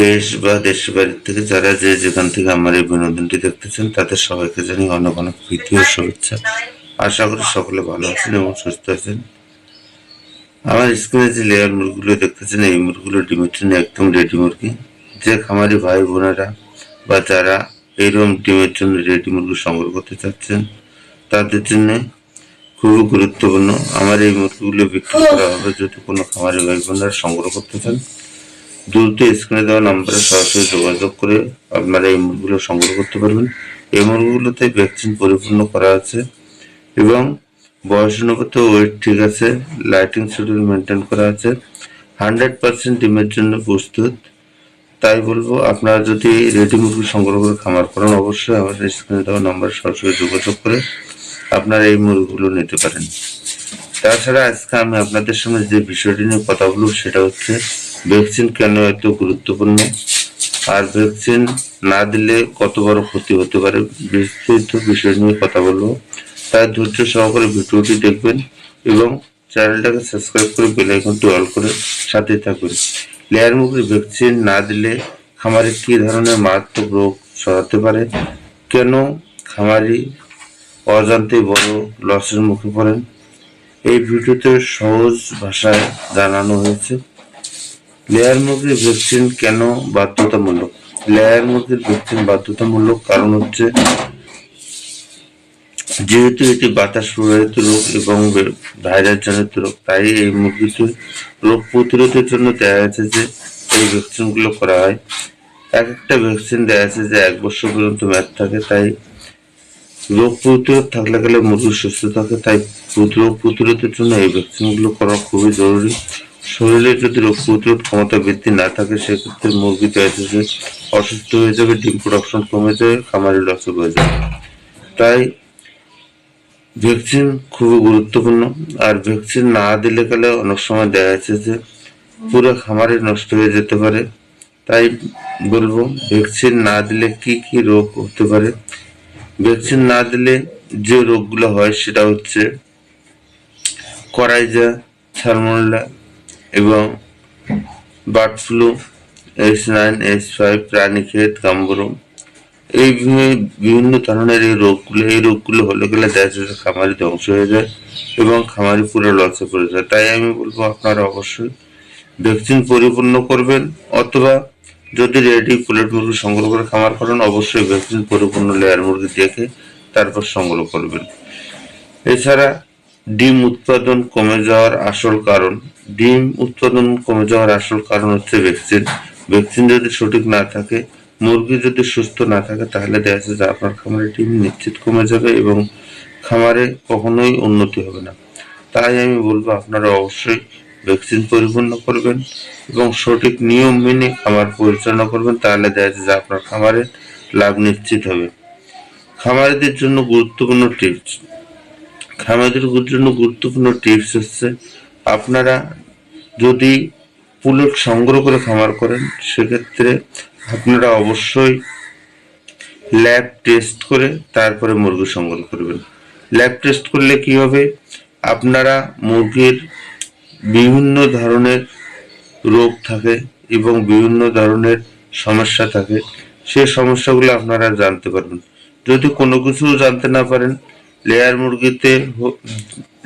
দেশ বা দেশের বাড়ির থেকে যারা যে যেখান থেকে আমার এই বিনোদনটি দেখতেছেন, তাদের সবাইকে জানি অনেক অনেক প্রীতি ও শুভেচ্ছা। আশা করি সকলে ভালো আছেন এবং সুস্থ আছেন। আমার স্ক্রিনে যে লেয়ার মুরগিগুলো দেখতেছেন, এই মুরগিগুলো ডিমের জন্য একদম রেডি মুরগি। যে খামারি ভাই বোনেরা বা যারা এইরকম ডিমের জন্য রেডি মুরগি সংগ্রহ করতে চাচ্ছেন, তাদের জন্য খুবই গুরুত্বপূর্ণ। আমার এই মুরগিগুলো বিক্রি করা হবে যদি কোনো খামারি ভাই বোনেরা সংগ্রহ করতে চান। দ্রুত স্ক্রিনে দেওয়া নাম্বারে সরাসরি যোগাযোগ করে আপনারা এই মুরগিগুলো সংগ্রহ করতে পারবেন। এই মুরগিগুলোতে ভ্যাকসিন পরিপূর্ণ করা আছে এবং বয়স অনুপাতে ওয়েট ঠিক আছে লাইটিং শিডিউল মেনটেন করা আছে হান্ড্রেড পার্সেন্ট ডিমের জন্য প্রস্তুত। তাই বলব, আপনারা যদি রেডি মুরগি সংগ্রহ করে খামার করেন, অবশ্যই আমাদের স্ক্রিনে দেওয়া নাম্বার সরাসরি যোগাযোগ করে আপনারা এই মুরগিগুলো নিতে পারেন। তাছাড়া আজকে আমি আপনাদের সঙ্গে যে বিষয়টি নিয়ে কথা বলব, সেটা হচ্ছে ভ্যাকসিন কেন এত গুরুত্বপূর্ণ? আর ভ্যাকসিন না দিলে কত বড় ক্ষতি হতে পারে? বিস্তৃত বিষয় নিয়ে কথা বলব। তাই ধৈর্য সহকারে ভিডিওটি দেখবেন এবং চ্যানেলটাকে সাবস্ক্রাইব করে বেল আইকনটি অল করে সাথে থাকবেন লেয়ার মুরগির ভ্যাকসিন না দিলে খামারে কি ধরনের মারাত্মক রোগ ছড়াতে পারে? কেন খামারি অজান্তে বড় লসের মুখে পড়েন? এই ভিডিওতে সহজ ভাষায় জানানো হয়েছে। লেয়ার মুরগির ভ্যাকসিন কেন বাধ্যতামূলক? লেয়ার মুরগির ভ্যাকসিন বাধ্যতামূলক কারণ হচ্ছে যেহেতু এটি বাতাস প্রবাহিত রোগ এবং ভাইরাস জনিত রোগ তাই এই মুরগিটি রোগ প্রতিরোধের জন্য দেওয়া হয়েছে যে এই ভ্যাকসিনগুলো করা হয়। এক একটা ভ্যাকসিন দেওয়া আছে যে এক বছর পর্যন্ত মেয়াদ থাকে, তাই রোগ প্রতিরোধ থাকলে গেলে মুরগি সুস্থ থাকে, তাই রোগ প্রতিরোধের জন্য এই ভ্যাকসিনগুলো করা খুবই জরুরি। শরীরে যদি রোগ প্রতিরোধ ক্ষমতা বৃদ্ধি না থাকে, সেক্ষেত্রে মুরগি যে অসুস্থ হয়ে যাবে, ডিম প্রোডাকশন কমে যাবে খামারি লস হয়ে যাবে তাই ভ্যাকসিন খুবই গুরুত্বপূর্ণ। আর ভ্যাকসিন না দিলে গেলে অনেক সময় দেখা যাচ্ছে যে পুরো খামারে নষ্ট হয়ে যেতে পারে। তাই বলব ভ্যাকসিন না দিলে কি কি রোগ হতে পারে? ভ্যাকসিন না দিলে যে রোগগুলো হয় সেটা হচ্ছে করাইজা সালমোনেলা এবং bird flu S nine S five প্রাণীক্ষেত কাম্বরম এই বিভিন্ন- ধরনের এই রোগগুলো এই রোগগুলো হলে গেলে দেখা খামারি ধ্বংস হয়ে যায় এবং খামারি পুরো লসে পড়ে যায়। তাই আমি বলব আপনারা অবশ্যই ভ্যাকসিন পরিপূর্ণ করবেন অথবা যদি রেডি ফুলেট মুরগি সংগ্রহ করে খামার করেন, অবশ্যই ভ্যাকসিন পরিপূর্ণ লেয়ার মুরগি দেখে তারপর সংগ্রহ করবেন। এছাড়া ডিম উৎপাদন কমে যাওয়ার আসল কারণ, ডিম উৎপাদন কমে যাওয়ার আসল কারণ হচ্ছে ভ্যাকসিন ভ্যাকসিন যদি সঠিক না থাকে, মুরগি যদি সুস্থ না থাকে, তাহলে দেখা যাচ্ছে যে আপনার খামারে ডিম নিশ্চিত কমে যাবে এবং খামারে কখনোই উন্নতি হবে না। তাই আমি বলব, আপনারা অবশ্যই ভ্যাকসিন পরিপূর্ণ করবেন এবং সঠিক নিয়ম মেনে খামার পরিচালনা করবেন, তাহলে দেখা যাচ্ছে যে আপনার খামারে লাভ নিশ্চিত হবে। খামারিদের জন্য গুরুত্বপূর্ণ টিপস খামারিদের জন্য গুরুত্বপূর্ণ টিপস হচ্ছে, আপনারা যদি পুলট সংগ্রহ করে খামার করেন, সেক্ষেত্রে আপনারা অবশ্যই ল্যাব টেস্ট করে তারপরে মুরগি সংগ্রহ করবেন। ল্যাব টেস্ট করলে কি হবে? আপনারা মুরগির বিভিন্ন ধরনের রোগ থাকে এবং বিভিন্ন ধরনের সমস্যা থাকে সেই সমস্যাগুলো আপনারা জানতে পারবেন। যদি কোনো কিছু জানতে না পারেন লেয়ার মুরগিতে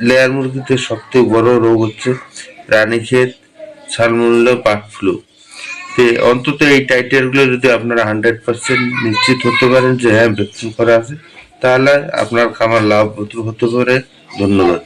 লেয়ার মুরগিতে সবথেকে বড় রোগ হচ্ছে রানীক্ষেত সালমুল্লা বার্ড ফ্লু। তে অন্তত এই টাইটেলগুলো যদি আপনারা হান্ড্রেড পার্সেন্ট নিশ্চিত হতে পারেন যে হ্যাঁ ভ্যাকসিন করা আছে, তাহলে আপনার খামার লাভ হতে পারে। ধন্যবাদ।